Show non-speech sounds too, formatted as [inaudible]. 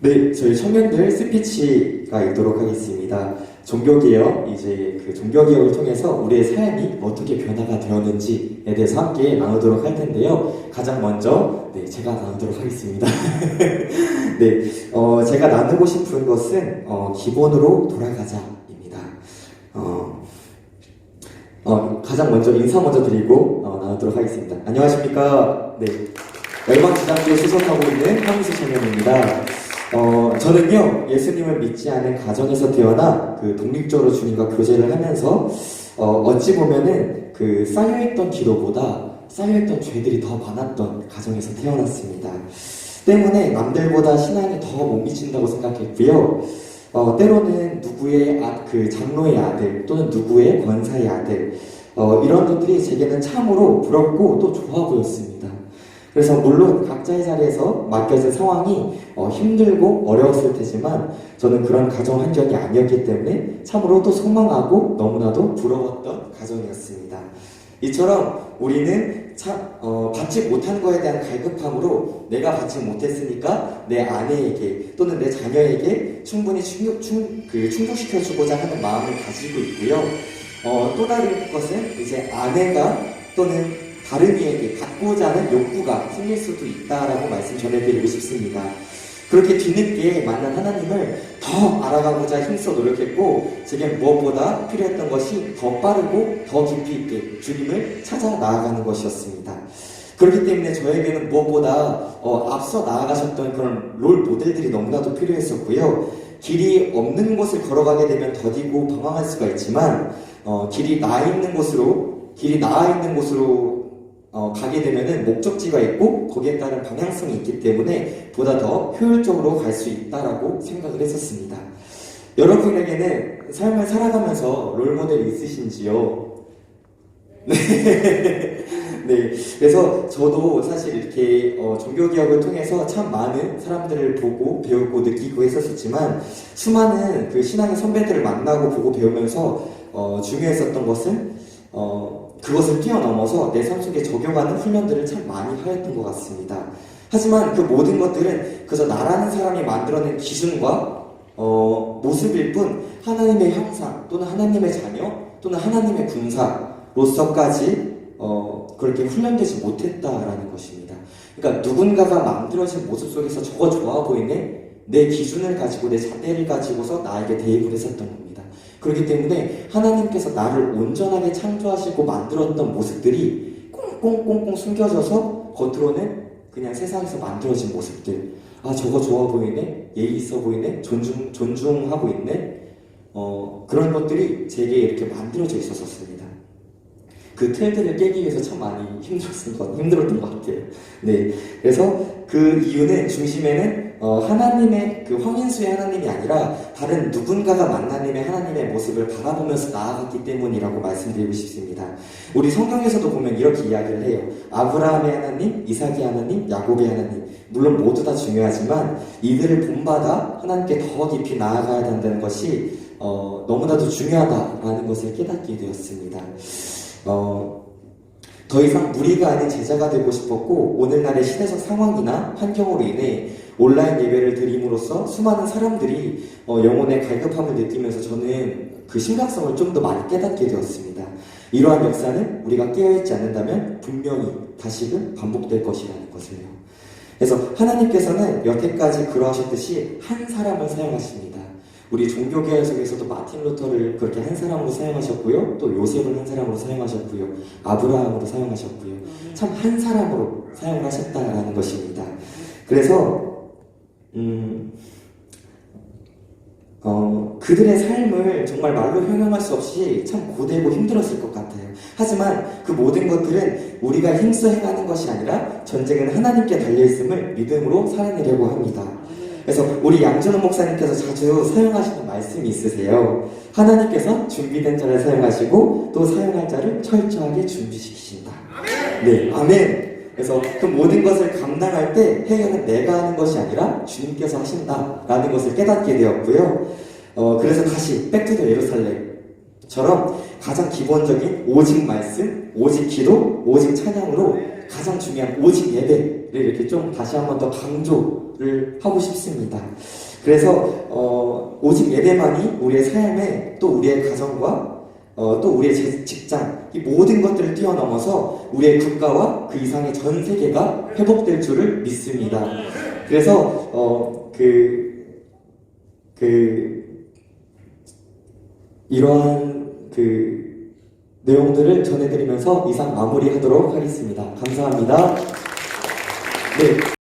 네, 저희 청년들 스피치가 있도록 하겠습니다. 종교개혁, 이제 그 종교개혁을 통해서 우리의 삶이 어떻게 변화가 되었는지에 대해서 함께 나누도록 할 텐데요. 가장 먼저, 네, 제가 나누도록 하겠습니다. [laughs] 네, 어, 제가 나누고 싶은 것은, 어, 기본으로 돌아가자입니다. 어, 어, 가장 먼저 인사 먼저 드리고, 어, 나누도록 하겠습니다. 안녕하십니까. 네. 열방지장교에 수석하고 있는 황희수 청년입니다. 어, 저는요, 예수님을 믿지 않은 가정에서 태어나 그 독립적으로 주님과 교제를 하면서, 어, 어찌 보면은 그 쌓여있던 기도보다 쌓여있던 죄들이 더 많았던 가정에서 태어났습니다. 때문에 남들보다 신앙에 더못 미친다고 생각했고요. 어, 때로는 누구의 아, 그 장로의 아들 또는 누구의 권사의 아들 어, 이런 것들이 제게는 참으로 부럽고 또 좋아 보였습니다. 그래서 물론 각자의 자리에서 맡겨진 상황이 어, 힘들고 어려웠을 테지만 저는 그런 가정 환경이 아니었기 때문에 참으로 또 소망하고 너무나도 부러웠던 가정이었습니다. 이처럼 우리는 참, 어, 받지 못한 거에 대한 갈급함으로 내가 받지 못했으니까 내 아내에게 또는 내 자녀에게 충분히 충, 충, 그 충족시켜주고자 하는 마음을 가지고 있고요. 어, 또 다른 것은 이제 아내가 또는 다른 이에게 받고자 하는 욕구가 생길 수도 있다라고 말씀 전해드리고 싶습니다. 그렇게 뒤늦게 만난 하나님을 더 알아가고자 힘써 노력했고 제게 무엇보다 필요했던 것이 더 빠르고 더 깊이 있게 주님을 찾아 나아가는 것이었습니다. 그렇기 때문에 저에게는 무엇보다 어, 앞서 나아가셨던 그런 롤 모델들이 너무나도 필요했었고요. 길이 없는 곳을 걸어가게 되면 더디고 방황할 수가 있지만 어, 길이 나 있는 곳으로 길이 나아 있는 곳으로 어, 가게 되면은 목적지가 있고 거기에 따른 방향성이 있기 때문에 보다 더 효율적으로 갈 수 있다라고 생각을 했었습니다. 여러분에게는 삶을 살아가면서 롤모델이 있으신지요? 네. [laughs] 네. 그래서 저도 사실 이렇게 어, 종교개혁을 통해서 참 많은 사람들을 보고 배우고 느끼고 했었지만 수많은 그 신앙의 선배들을 만나고 보고 배우면서 어, 중요했었던 것은 어, 그것을 뛰어넘어서 내 삶 속에 적용하는 훈련들을 참 많이 하였던 것 같습니다. 하지만 그 모든 것들은 그저 나라는 사람이 만들어낸 기준과 어, 모습일 뿐 하나님의 형상 또는 하나님의 자녀 또는 하나님의 군사로서까지 어, 그렇게 훈련되지 못했다라는 것입니다. 그러니까 누군가가 만들어진 모습 속에서 저거 좋아 보이네 내 기준을 가지고 내 잣대를 가지고서 나에게 대입을 했었던 겁니다. 그렇기 때문에 하나님께서 나를 온전하게 창조하시고 만들었던 모습들이 꽁꽁꽁꽁 숨겨져서 겉으로는 그냥 세상에서 만들어진 모습들. 아, 저거 좋아 보이네? 예의 있어 보이네? 존중, 존중하고 있네? 어, 그런 것들이 제게 이렇게 만들어져 있었습니다. 그 틀들을 깨기 위해서 참 많이 힘들었던 것, 힘들었던 것 같아요. 네. 그래서 그 이유는 중심에는 어, 하나님의 그 황인수의 하나님이 아니라 다른 누군가가 만나님의 하나님의 모습을 바라보면서 나아갔기 때문이라고 말씀드리고 싶습니다. 우리 성경에서도 보면 이렇게 이야기를 해요. 아브라함의 하나님, 이삭의 하나님, 야곱의 하나님. 물론 모두 다 중요하지만 이들을 본받아 하나님께 더 깊이 나아가야 한다는 것이 어, 너무나도 중요하다라는 것을 깨닫게 되었습니다. 어, 더 이상 무리가 아닌 제자가 되고 싶었고 오늘날의 시대적 상황이나 환경으로 인해 온라인 예배를 드림으로써 수많은 사람들이 어, 영혼의 갈급함을 느끼면서 저는 그 심각성을 좀 더 많이 깨닫게 되었습니다. 이러한 역사는 우리가 깨어있지 않는다면 분명히 다시금 반복될 것이라는 것을요. 그래서 하나님께서는 여태까지 그러하셨듯이 한 사람을 사용하십니다. 우리 종교개혁 속에서도 마틴 루터를 그렇게 한 사람으로 사용하셨고요. 또 요셉을 한 사람으로 사용하셨고요. 아브라함으로 사용하셨고요. 참 한 사람으로 사용을 하셨다라는 것입니다. 그래서 음, 어, 그들의 삶을 정말 말로 형용할 수 없이 참 고되고 힘들었을 것 같아요. 하지만 그 모든 것들은 우리가 힘써 행하는 것이 아니라 전쟁은 하나님께 달려있음을 믿음으로 살아내려고 합니다. 그래서 우리 양준호 목사님께서 자주 사용하시는 말씀이 있으세요. 하나님께서 준비된 자를 사용하시고 또 사용할 자를 철저하게 준비시키신다. 네, 아멘. 그래서 그 모든 것을 감당할 때 해결은 내가 하는 것이 아니라 주님께서 하신다라는 것을 깨닫게 되었고요. 어, 그래서 다시 백투더 예루살렘처럼 가장 기본적인 오직 말씀, 오직 기도, 오직 찬양으로 가장 중요한 오직 예배를 이렇게 좀 다시 한번 더 강조 기도를 하고 싶습니다. 그래서 어, 오직 예배만이 우리의 삶에 또 우리의 가정과 어, 또 우리의 제- 직장 이 모든 것들을 뛰어넘어서 우리의 국가와 그 이상의 전 세계가 회복될 줄을 믿습니다. 그래서 어, 그, 그 이러한 그 내용들을 전해드리면서 이상 마무리하도록 하겠습니다. 감사합니다. 네.